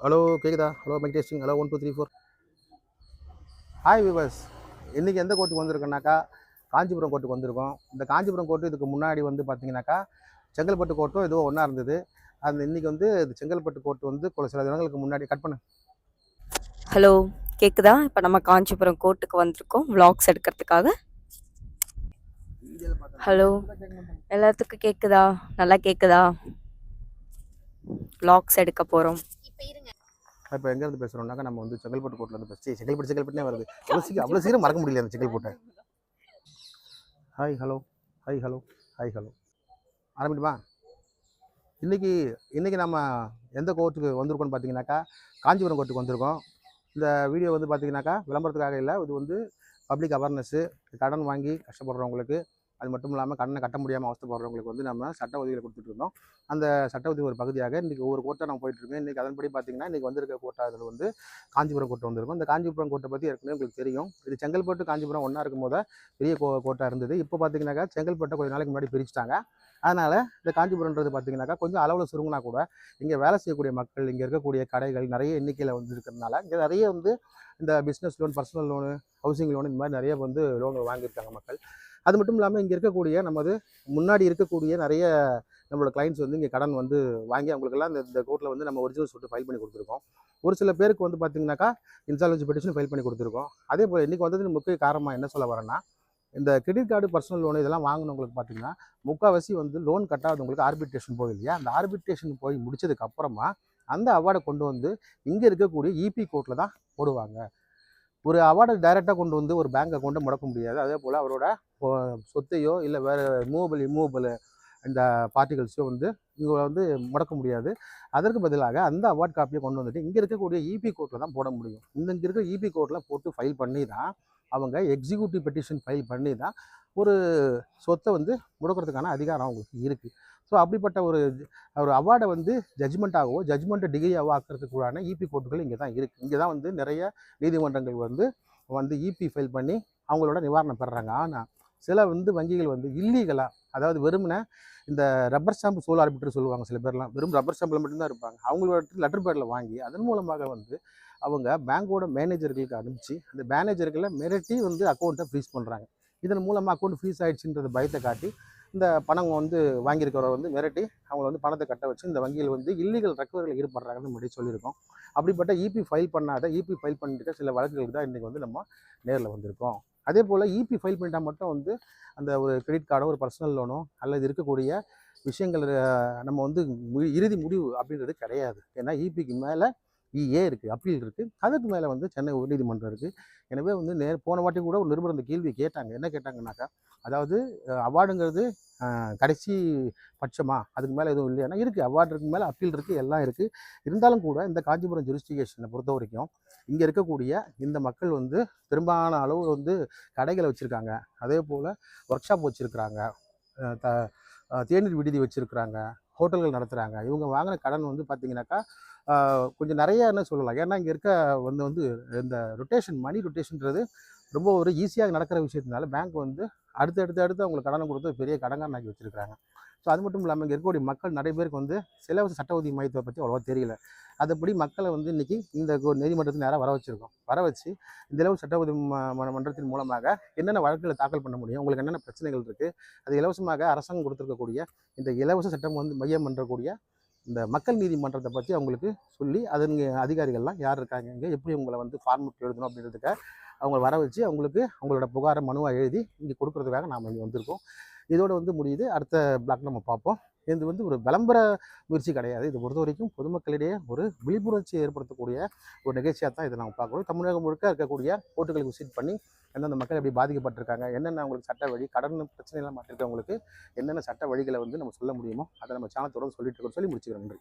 Hello கேக்குதா? Hello mike testing hello one two three four hi viewers இன்றைக்கி எந்த கோர்ட்டுக்கு வந்திருக்கோன்னாக்கா காஞ்சிபுரம் கோர்ட்டுக்கு வந்திருக்கோம். இந்த காஞ்சிபுரம் கோர்ட்டு இதுக்கு முன்னாடி வந்து பார்த்தீங்கன்னாக்கா செங்கல்பட்டு கோர்ட்டும் ஏதோ ஒன்றா இருந்தது. அந்த இன்றைக்கி வந்து இது செங்கல்பட்டு கோர்ட்டு வந்து ஒரு சில தினங்களுக்கு முன்னாடி கட் பண்ணு. ஹலோ கேக்குதா? இப்போ நம்ம காஞ்சிபுரம் கோர்ட்டுக்கு வந்திருக்கோம். விளாக்ஸ் எடுக்கிறதுக்காக. ஹலோ எல்லாத்துக்கும் கேட்குதா நல்லா கேட்குதா விளாக்ஸ் எடுக்க போகிறோம் இப்போ எங்கேருந்து பேசுகிறோம்னாக்கா நம்ம வந்து செங்கல்பட்டு கோர்ட்லேருந்து பேசி செங்கல்பட்டு செங்கல்பட்டுனே வருது. அவ்வளோ சீக்கிரம் அவ்வளோ சீக்கிரம் மறக்க முடியல அந்த செங்கல்பட்டை. Hi hello hi hello hi hello ஆரம்பிட்டுமா இன்றைக்கி இன்றைக்கி நம்ம எந்த கோர்ட்டுக்கு வந்திருக்கோம்னு பார்த்தீங்கன்னாக்கா காஞ்சிபுரம் கோர்ட்டுக்கு வந்திருக்கோம். இந்த வீடியோ வந்து பார்த்தீங்கன்னாக்கா விளம்பரத்துக்காக இல்லை இது வந்து பப்ளிக் அவேர்னஸ்ஸு கடன் வாங்கி கஷ்டப்படுறவங்களுக்கு அது மட்டும் இல்லாமல் கடனை கட்ட முடியாமல் அவஸ்தைப்படுறவங்களுக்கு வந்து நம்ம சட்ட உதவிகளை கொடுத்துட்டு இருந்தோம். அந்த சட்ட உதவி ஒரு பகுதியாக இன்றைக்கி ஒவ்வொரு கோட்டை நம்ம போயிட்டுருக்கோம் இன்றைக்கி அதன்படி பார்த்தீங்கன்னா இன்றைக்கி வந்திருக்க கோர்ட்டாக வந்து காஞ்சிபுரம் கோட்டை வந்திருக்கும். இந்த காஞ்சிபுரம் கோட்டை பற்றி ஏற்கனவே உங்களுக்கு தெரியும். இது செங்கல்பட்டு காஞ்சிபுரம் ஒன்றா இருக்கும் போது பெரிய கோ கோட்டை இருந்தது. இப்போ பார்த்தீங்கன்னாக்கா செங்கல்பட்டை கொஞ்சம் நாளைக்கு முன்னாடி பிரிச்சுட்டாங்க. அதனால் இந்த காஞ்சிபுரம்ன்றது பார்த்தீங்கன்னாக்கா கொஞ்சம் அளவில் சுருங்கினா கூட இங்கே வேலை செய்யக்கூடிய மக்கள் இங்கே இருக்கக்கூடிய கடைகள் நிறைய எண்ணிக்கையில் வந்து இருக்கிறதுனால இங்கே நிறைய வந்து இந்த business loan personal loan housing loan இந்த மாதிரி நிறைய வந்து லோன்கள் வாங்கியிருக்காங்க மக்கள். அது மட்டும் இல்லாமல் இங்கே இருக்கக்கூடிய நமது முன்னாடி இருக்கக்கூடிய நிறைய நம்மளோட கிளைண்ட்ஸ் வந்து இங்கே கடன் வந்து வாங்கி அவங்களுக்கெல்லாம் இந்த இந்த கோர்ட்டில் வந்து நம்ம ஒரிஜினல் சொல்லிட்டு ஃபைல் பண்ணி கொடுத்துருக்கோம். ஒரு சில பேருக்கு வந்து பார்த்தீங்கன்னாக்கா இன்சால்வன்சி பெட்டிஷன் ஃபைல் பண்ணி கொடுத்துருக்கோம். அதே போல் இன்றைக்கி வந்தது முக்கிய காரணமாக என்ன சொல்ல வரேன்னா இந்த கிரெடிட் கார்டு பர்சனல் லோன் இதெல்லாம் வாங்கினவங்களுக்கு பார்த்தீங்கன்னா முக்கால்வாசி வந்து லோன் கட்டாதவங்களுக்கு ஆர்பிட்ரேஷன் போகுது இல்லையா? அந்த ஆர்பிட்ரேஷன் போய் முடிச்சதுக்கு அப்புறமா அந்த அவார்டை கொண்டு வந்து இங்கே இருக்கக்கூடிய இபி கோர்ட்டில் தான் போடுவாங்க. ஒரு அவார்டை டைரெக்டாக கொண்டு வந்து ஒரு பேங்க் அக்கௌண்ட்டை முடக்க முடியாது. அதே போல் அவரோட சொத்தையோ இல்லை வேறு மூவபிள் இம்மூவபிள் இந்த பார்ட்டிகல்ஸோ வந்து இங்கே வந்து முடக்க முடியாது. அதற்கு பதிலாக அந்த அவார்ட் காப்பியை கொண்டு வந்துட்டு இங்கே இருக்கக்கூடிய இபி கோர்ட்டில் தான் போட முடியும். இந்த இங்கே இருக்கிற இபி கோர்ட்டில் போட்டு ஃபைல் பண்ணி தான் அவங்க எக்ஸிக்யூட்டிவ் பெட்டிஷன் ஃபைல் பண்ணி தான் ஒரு சொத்தை வந்து முடக்கிறதுக்கான அதிகாரம் அவங்களுக்கு இருக்குது ஸோ அப்படிப்பட்ட ஒரு ஒரு அவார்டை வந்து ஜட்ஜ்மெண்ட்டாகவோ ஜட்ஜ்மெண்ட்டை டிகிரியாகவோ ஆக்கிறதுக்குள்ளான இபி கோர்ட்டுகள் இங்கே தான் இருக்குது இங்கே தான் வந்து நிறைய நீதிமன்றங்கள் வந்து வந்து இபி ஃபைல் பண்ணி அவங்களோட நிவாரணம் பெறுறாங்க ஆனால் சில வந்து வங்கிகள் வந்து இல்லீகலாக அதாவது வெறுமனே இந்த ரப்பர் ஸ்டாம்பு சோல் ஆர்பிட்டர் சொல்லுவாங்க சில பேர்லாம் வெறும் ரப்பர் ஸ்டாம்பில் மட்டும்தான் இருப்பாங்க. அவங்களோட லெட்டர் பேரில் வாங்கி அதன் மூலமாக வந்து அவங்க பேங்கோட மேனேஜர்களுக்கு அனுப்பிச்சு அந்த மேனேஜர்களை மிரட்டி வந்து அக்கௌண்ட்டை ஃப்ரீஸ் பண்ணுறாங்க இதன் மூலமாக அக்கௌண்ட் ஃப்ரீஸ் ஆகிடுச்சுன்றது பயத்தை காட்டி இந்த பணம் வந்து வாங்கியிருக்கிறவரை வந்து மிரட்டி அவங்கள வந்து பணத்தை கட்ட வச்சு இந்த வங்கியில் வந்து இல்லீகல் ரெக்கவரியில் ஈடுபடுறாங்கன்னு முன்னாடி சொல்லியிருக்கோம். அப்படிப்பட்ட இபி ஃபைல் பண்ணாத இபி ஃபைல் பண்ணிட்டு சில வழக்குகளுக்கு தான் இன்றைக்கி வந்து நம்ம நேரில் வந்திருக்கோம். அதே போல் இபி ஃபைல் பண்ணிட்டால் மட்டும் வந்து அந்த ஒரு கிரெடிட் கார்டோ ஒரு பர்சனல் லோனோ அல்லது இருக்கக்கூடிய விஷயங்கள் நம்ம வந்து மு- இறுதி முடிவு அப்படின்றது கிடையாது. ஏன்னா இபிக்கு மேலே இஏ இருக்குது அப்பீல் இருக்குது அதுக்கு மேலே வந்து சென்னை உயர்நீதிமன்றம் இருக்குது எனவே வந்து நேர் போன வாட்டி கூட ஒரு நிருபர் அந்த கேள்வி கேட்டாங்க. என்ன கேட்டாங்கன்னாக்கா அதாவது அவார்டுங்கிறது கடைசி பட்சமா? அதுக்கு மேலே எதுவும் இல்லையானா? இருக்குது அவார்டு இருக்கு மேலே அப்பீல் இருக்குது எல்லாம் இருக்குது இருந்தாலும் கூட இந்த காஞ்சிபுரம் ஜூரிஸ்டிகேஷனை பொறுத்த வரைக்கும் இங்கே இருக்கக்கூடிய இந்த மக்கள் வந்து பெரும்பாலான அளவு வந்து கடைகளை வச்சுருக்காங்க. அதே போல் ஒர்க் ஷாப் வச்சுருக்குறாங்க. த தேநீர் விடுதி வச்சுருக்குறாங்க. ஹோட்டல்கள் நடத்துகிறாங்க இவங்க வாங்கின கடன் வந்து பார்த்திங்கனாக்கா கொஞ்சம் நிறைய சொல்லலாம். ஏன்னா இங்கே இருக்க வந்து வந்து இந்த ரொட்டேஷன் மணி ரொட்டேஷன்றது ரொம்ப ஒரு ஈஸியாக நடக்கிற விஷயத்தினால பேங்க் வந்து அடுத்து அடுத்து அடுத்து அவங்களுக்கு கடனை கொடுத்து பெரிய கடங்காரனாக்கி வச்சுருக்காங்க ஸோ அது மட்டும் இல்லாமல் இங்கே இருக்கக்கூடிய மக்கள் நிறைய பேருக்கு வந்து சிலவச சட்ட உதவி மையத்தை பற்றி அவ்வளோவா தெரியல. அதுபடி மக்களை வந்து இன்றைக்கி இந்த நீதிமன்றத்தில் நேராக வர வச்சுருக்கோம். வர வச்சு இந்த இலவச சட்ட உதவி மன்றத்தின் மூலமாக என்னென்ன வழக்குகளை தாக்கல் பண்ண முடியும் உங்களுக்கு என்னென்ன பிரச்சனைகள் இருக்குது அது இலவசமாக அரசாங்கம் கொடுத்துருக்கக்கூடிய இந்த இலவச சட்டம் வந்து மையம் பண்ணுறக்கூடிய இந்த மக்கள் நீதிமன்றத்தை பற்றி அவங்களுக்கு சொல்லி அதன் அதிகாரிகள்லாம் யார் இருக்காங்க இங்கே எப்படி உங்களை வந்து ஃபார்ம் எழுதணும் அப்படின்றதுக்காக அவங்க வர வச்சு அவங்களுக்கு அவங்களோட புகாரை மனுவாக எழுதி இங்கே கொடுக்கறதுக்காக நாம் இங்கே வந்திருக்கோம். இதோட வந்து முடியுது. அடுத்த பிளாக் நம்ம பார்ப்போம். இது வந்து ஒரு விளம்பர முயற்சி கிடையாது. இது பொறுத்த வரைக்கும் பொதுமக்களிடையே ஒரு விழிப்புணர்ச்சியை ஏற்படுத்தக்கூடிய ஒரு நிகழ்ச்சியாக தான் இதை நம்ம பார்க்குறோம். தமிழகம் முழுக்க இருக்கக்கூடிய கோர்ட்டுகளுக்கு விசிட் பண்ணி எந்தெந்த மக்கள் எப்படி பாதிக்கப்பட்டிருக்காங்க என்னென்ன அவங்களுக்கு சட்ட வழி கடன் பிரச்சனைலாம் மாற்றிருக்கவங்களுக்கு என்னென்ன சட்ட வழிகளை வந்து நம்ம சொல்ல முடியுமோ அதை நம்ம சேனல் தொடர்ந்து சொல்லிட்டு இருக்கோம் சொல்லி முடிச்சுக்கிறோம் நன்றி.